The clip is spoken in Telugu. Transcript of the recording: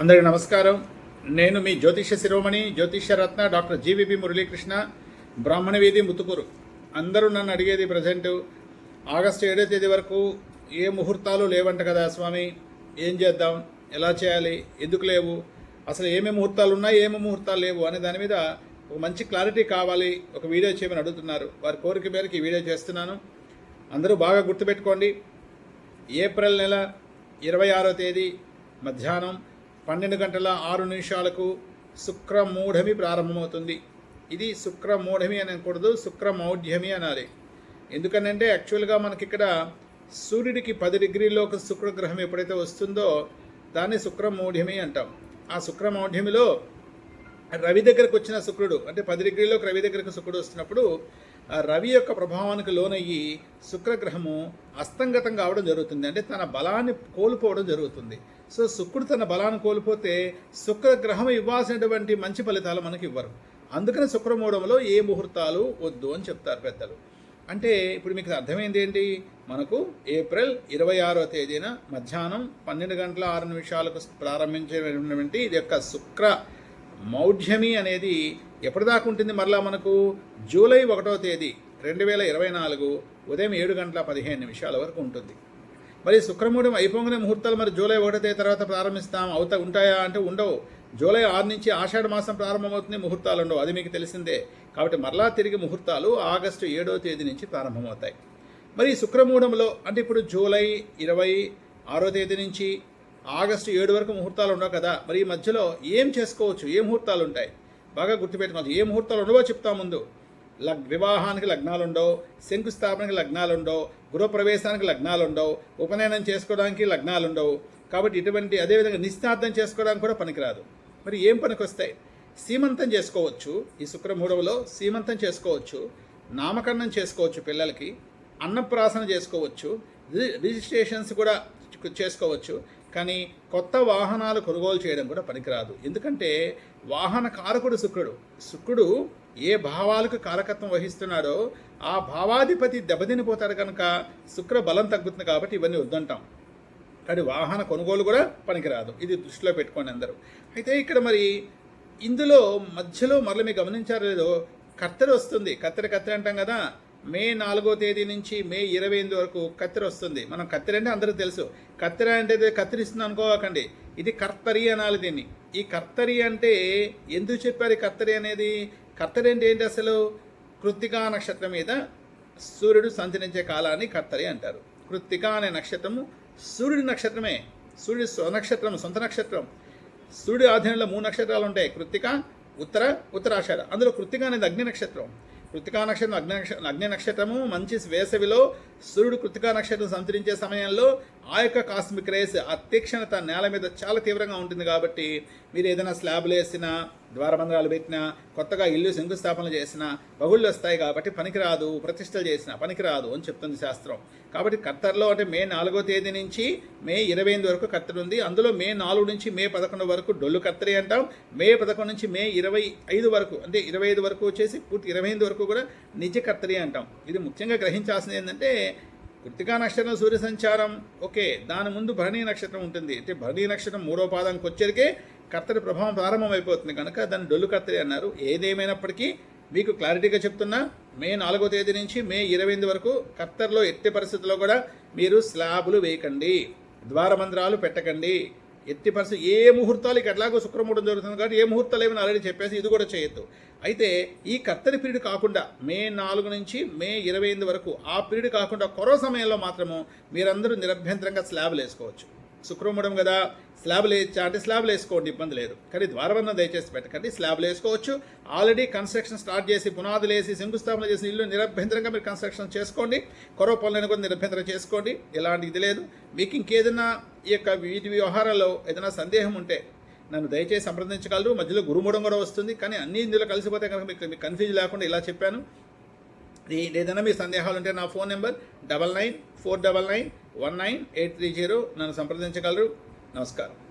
అందరికీ నమస్కారం. నేను మీ జ్యోతిష శిరోమణి జ్యోతిష రత్న డాక్టర్ జీవిపి మురళీకృష్ణ బ్రాహ్మణ వీధి ముత్తుకూరు. అందరూ నన్ను అడిగేది ప్రజెంట్. ఆగస్టు ఏడో తేదీ వరకు ఏ ముహూర్తాలు లేవంట కదా స్వామి? ఏం చేద్దాం? ఎలా చేయాలి? ఎందుకు లేవు? అసలు ఏమేమి ముహూర్తాలు ఉన్నాయి ఏమేమి ముహూర్తాలు లేవు అనే దాని మీద ఒక మంచి క్లారిటీ కావాలి. ఒక వీడియో చేయమని అడుగుతున్నారు. వారి కోరిక మేరకు ఈ వీడియో చేస్తున్నాను. అందరూ బాగా గుర్తుపెట్టుకోండి. ఏప్రిల్ నెల ఇరవై ఆరో తేదీ మధ్యాహ్నం పన్నెండు గంటల ఆరు నిమిషాలకు శుక్రమూఢమి ప్రారంభమవుతుంది. ఇది శుక్రమూఢమి అని అనకూడదు శుక్రమౌఢ్యమి అనాలి. ఎందుకనంటే యాక్చువల్గా మనకి ఇక్కడ సూర్యుడికి పది డిగ్రీలోకి శుక్రగ్రహం ఎప్పుడైతే వస్తుందో దాన్ని శుక్రమౌఢ్యమి అంటాం. ఆ శుక్రమౌఢ్యమిలో రవి దగ్గరకు వచ్చిన శుక్రుడు అంటే పది డిగ్రీలోకి రవి దగ్గరకు శుక్రుడు వస్తున్నప్పుడు రవి యొక్క ప్రభావానికి లోనయ్యి శుక్రగ్రహము అస్తంగతం కావడం జరుగుతుంది. అంటే తన బలాన్ని కోల్పోవడం జరుగుతుంది. సో శుక్రుడు తన బలాన్ని కోల్పోతే శుక్రగ్రహం ఇవ్వాల్సినటువంటి మంచి ఫలితాలు మనకి ఇవ్వరు. అందుకని శుక్రమూఢంలో ఏ ముహూర్తాలు వద్దు అని చెప్తారు పెద్దలు. అంటే ఇప్పుడు మీకు అర్థమైంది ఏంటి? మనకు ఏప్రిల్ ఇరవై ఆరో తేదీన మధ్యాహ్నం పన్నెండు గంటల ఆరు నిమిషాలకు ప్రారంభించేటువంటి ఇది యొక్క శుక్ర మౌఢ్యమి అనేది ఎప్పటిదాకా ఉంటుంది మరలా మనకు? జూలై ఒకటో తేదీ రెండు వేల ఇరవై నాలుగు ఉదయం ఏడు గంటల పదిహేను నిమిషాల వరకు ఉంటుంది. మరి శుక్రమూఢం అయిపోగానే ముహూర్తాలు మరి జూలై ఒకటో తేదీ తర్వాత ప్రారంభిస్తాం. అవుతా ఉంటాయా అంటే ఉండవు. జూలై ఆరు నుంచి ఆషాఢ మాసం ప్రారంభమవుతుంది ముహూర్తాలు ఉండవు. అది మీకు తెలిసిందే. కాబట్టి మరలా తిరిగి ముహూర్తాలు ఆగస్టు ఏడో తేదీ నుంచి ప్రారంభమవుతాయి. మరి శుక్రమూఢంలో అంటే ఇప్పుడు జూలై ఇరవై ఆరో తేదీ నుంచి ఆగస్టు ఏడు వరకు ముహూర్తాలు ఉండవు కదా. మరి ఈ మధ్యలో ఏం చేసుకోవచ్చు? ఏ ముహూర్తాలు ఉంటాయి? బాగా గుర్తుపెట్టుకోవాలి. ఏ ముహూర్తాలు ఉండవో చెప్తా ముందు. లగ్ వివాహానికి లగ్నాలు ఉండవు శంకుస్థాపనకి లగ్నాలుండవు గృహప్రవేశానికి లగ్నాలుండవు ఉపనయనం చేసుకోవడానికి లగ్నాలు ఉండవు కాబట్టి ఇటువంటి అదేవిధంగా నిశ్చితార్థం చేసుకోవడానికి కూడా పనికిరాదు. మరి ఏం పనికొస్తాయి? సీమంతం చేసుకోవచ్చు. ఈ శుక్రమూఢంలో సీమంతం చేసుకోవచ్చు. నామకరణం చేసుకోవచ్చు పిల్లలకి. అన్నప్రాసన చేసుకోవచ్చు. రిజిస్ట్రేషన్స్ కూడా చేసుకోవచ్చు. కానీ కొత్త వాహనాలు కొనుగోలు చేయడం కూడా పనికిరాదు. ఎందుకంటే వాహన కారకుడు శుక్రుడు. శుక్రుడు ఏ భావాలకు కారకత్వం వహిస్తున్నాడో ఆ భావాధిపతి దెబ్బతినిపోతాడు కనుక శుక్ర బలం తగ్గుతుంది కాబట్టి ఇవన్నీ వద్దంటాం. కానీ వాహన కొనుగోలు కూడా పనికిరాదు. ఇది దృష్టిలో పెట్టుకోండి అందరూ. అయితే ఇక్కడ మరి ఇందులో మధ్యలో మరల మీరు గమనించారో లేదో కత్తెర వస్తుంది. కత్తెర కత్తెర అంటాం కదా. మే నాలుగో తేదీ నుంచి మే ఇరవై ఎనిమిది వరకు కత్తిరి వస్తుంది. మనం కత్తిరి అంటే అందరికీ తెలుసు. కత్తెర అంటే కత్తిరిస్తుంది అనుకోకండి. ఇది కర్తరి అనాలి దీన్ని. ఈ కర్తరి అంటే ఎందుకు చెప్పారు కత్తరి కర్తరి అనేది? కర్తరి అంటే ఏంటి అసలు? కృత్తికా నక్షత్రం మీద సూర్యుడు సంచరించే కాలాన్ని కర్తరి అంటారు. కృత్తిక అనే నక్షత్రము సూర్యుడి నక్షత్రమే. సూర్యుడి స్వనక్షత్రం సొంత నక్షత్రం. సూర్యుడి ఆధీనంలో మూడు నక్షత్రాలు ఉంటాయి. కృత్తిక ఉత్తర ఉత్తరాషాఢ. అందులో కృత్తిక అనేది అగ్ని నక్షత్రం. కృతికా నక్షత్రం అగ్ని అగ్ని నక్షత్రము మంచి వేసవిలో సూర్యుడు కృతికా నక్షత్రం సంచరించే సమయంలో ఆ యొక్క కాస్మిక్ రేస్ ఆ తీక్షణత నేల మీద చాలా తీవ్రంగా ఉంటుంది కాబట్టి మీరు ఏదైనా స్లాబ్లు వేసినా ద్వారబంధాలు పెట్టినా కొత్తగా ఇల్లు శంకుస్థాపనలు చేసినా బహుళ్ళు వస్తాయి కాబట్టి పనికిరాదు ప్రతిష్టలు చేసిన పనికిరాదు అని చెప్తుంది శాస్త్రం. కాబట్టి కత్తర్లో అంటే మే నాలుగో తేదీ నుంచి మే ఇరవై ఎనిమిది వరకు కత్తెర ఉంది. అందులో మే నాలుగు నుంచి మే పదకొండు వరకు డొల్లు కత్తెరి అంటాం. మే పదకొండు నుంచి మే ఇరవై ఐదు వరకు అంటే ఇరవై ఐదు వరకు వచ్చేసి పూర్తి ఇరవై ఎనిమిది వరకు కూడా నిజ కత్తెరి అంటాం. ఇది ముఖ్యంగా గ్రహించాల్సింది ఏంటంటే కృతికా నక్షత్రం సూర్య సంచారం ఓకే. దాని ముందు భరణీ నక్షత్రం ఉంటుంది. అంటే భరణీ నక్షత్రం మూడో పాదానికి వచ్చేరికే కర్తరి ప్రభావం ప్రారంభమైపోతుంది కనుక దాన్ని డొల్లు కర్తరి అన్నారు. ఏదేమైనప్పటికీ మీకు క్లారిటీగా చెప్తున్నా మే నాలుగో తేదీ నుంచి మే ఇరవై ఎనిమిది వరకు కత్తర్లో ఎట్టి పరిస్థితుల్లో కూడా మీరు స్లాబులు వేయకండి ద్వారమందిరాలు పెట్టకండి. ఎట్టి పరిస్థితి ఏ ముహూర్తాలు ఇక ఎట్లాగో శుక్రమూఢం జరుగుతుంది కాబట్టి ఏ ముహూర్తాలు ఏమైనా ఆల్రెడీ చెప్పేసి ఇది కూడా చేయొద్దు. అయితే ఈ కత్తరి పీరియడ్ కాకుండా మే నాలుగు నుంచి మే ఇరవై ఎనిమిది వరకు ఆ పీరియడ్ కాకుండా కొరవ సమయంలో మాత్రము మీరందరూ నిరభ్యంతరంగా స్లాబ్లు వేసుకోవచ్చు. శుక్రమూఢం కదా స్లాబ్లు వేయచ్చా అంటే స్లాబ్లు వేసుకోండి ఇబ్బంది లేదు. కానీ ద్వారబంధం దయచేసి పెట్టకండి స్లాబ్లు వేసుకోవచ్చు ఆల్రెడీ కన్స్ట్రక్షన్ స్టార్ట్ చేసి పునాదులు వేసి శంకుస్థాపన చేసిన ఇల్లు నిరభ్యంతరంగా మీరు కన్స్ట్రక్షన్ చేసుకోండి. కొరవ పనులను కూడా నిరభ్యంతరం చేసుకోండి. ఎలాంటి ఇది లేదు. మీకు ఇంకేదైనా ఈ యొక్క వీటి వ్యవహారాల్లో ఏదైనా సందేహం ఉంటే నన్ను దయచేసి సంప్రదించగలరు. మధ్యలో గురుమూఢం కూడా వస్తుంది. కానీ అన్ని ఇందులో కలిసిపోతే కనుక మీకు మీకు కన్ఫ్యూజ్ లేకుండా ఇలా చెప్పాను. ఏదైనా మీ సందేహాలు ఉంటే నా phone number double nine four double nine one nine eight three zero నన్ను సంప్రదించగలరు. నమస్కారం.